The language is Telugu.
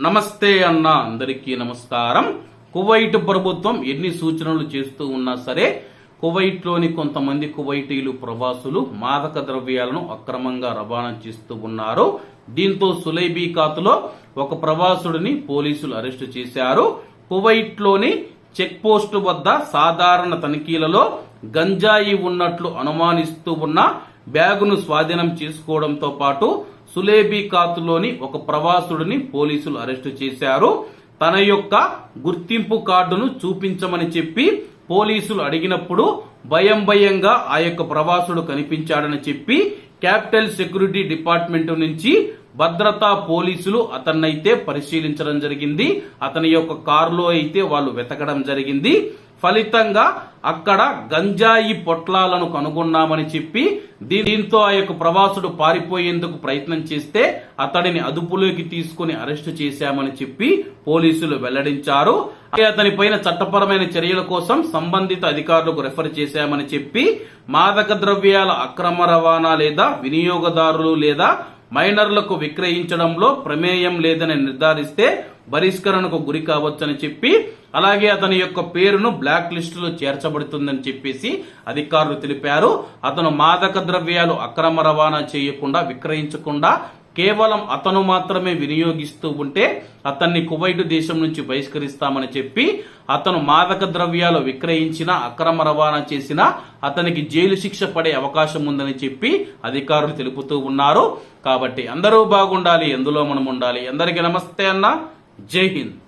నమస్తే అన్న అందరికీ నమస్కారం. కువైట్ ప్రభుత్వం ఎన్ని సూచనలు చేస్తూ ఉన్నా సరే కువైట్లోని కొంతమంది కువైటీలు ప్రవాసులు మాదక ద్రవ్యాలను అక్రమంగా రవాణా చేస్తూ ఉన్నారు. దీంతో సులైబీ ఖాతులో ఒక ప్రవాసుడిని పోలీసులు అరెస్టు చేశారు. కువైట్లోని చెక్ పోస్టు వద్ద సాధారణ తనిఖీలలో గంజాయి ఉన్నట్లు అనుమానిస్తూ ఉన్న బ్యాగును స్వాధీనం చేసుకోవడంతో పాటు సులేబీకాతులోని ఒక ప్రవాసుడిని పోలీసులు అరెస్టు చేశారు. తన యొక్క గుర్తింపు కార్డును చూపించమని చెప్పి పోలీసులు అడిగినప్పుడు భయం భయంగా ఆ యొక్క ప్రవాసుడు కనిపించాడని చెప్పి క్యాపిటల్ సెక్యూరిటీ డిపార్ట్మెంట్ నుంచి భద్రతా పోలీసులు అతన్నైతే పరిశీలించడం జరిగింది. అతని యొక్క కారులో అయితే వాళ్ళు వెతకడం జరిగింది. ఫలితంగా అక్కడ గంజాయి పొట్లాలను కనుగొన్నామని చెప్పి దీంతో ఆ యొక్క ప్రవాసుడు పారిపోయేందుకు ప్రయత్నం చేస్తే అతడిని అదుపులోకి తీసుకుని అరెస్టు చేశామని చెప్పి పోలీసులు వెల్లడించారు. అతని పైన చట్టపరమైన చర్యల కోసం సంబంధిత అధికారులకు రెఫర్ చేశామని చెప్పి మాదక ద్రవ్యాల అక్రమ రవాణా లేదా వినియోగదారులు లేదా మైనర్లకు విక్రయించడంలో ప్రమేయం లేదని నిర్ధారిస్తే బహిష్కరణకు గురి కావచ్చని చెప్పి అలాగే అతని యొక్క పేరును బ్లాక్ లిస్టులో చేర్చబడుతుందని చెప్పేసి అధికారులు తెలిపారు. అతను మాదక ద్రవ్యాలు అక్రమ రవాణా చేయకుండా విక్రయించకుండా కేవలం అతను మాత్రమే వినియోగిస్తూ ఉంటే అతన్ని కువైట్ దేశం నుంచి బహిష్కరిస్తామని చెప్పి అతను మాదక ద్రవ్యాలు విక్రయించిన అక్రమ రవాణా చేసిన అతనికి జైలు శిక్ష పడే అవకాశం ఉందని చెప్పి అధికారులు తెలుపుతూ ఉన్నారు. కాబట్టి అందరూ బాగుండాలి ఎందులో మనం ఉండాలి. అందరికీ నమస్తే అన్న. జై హింద్.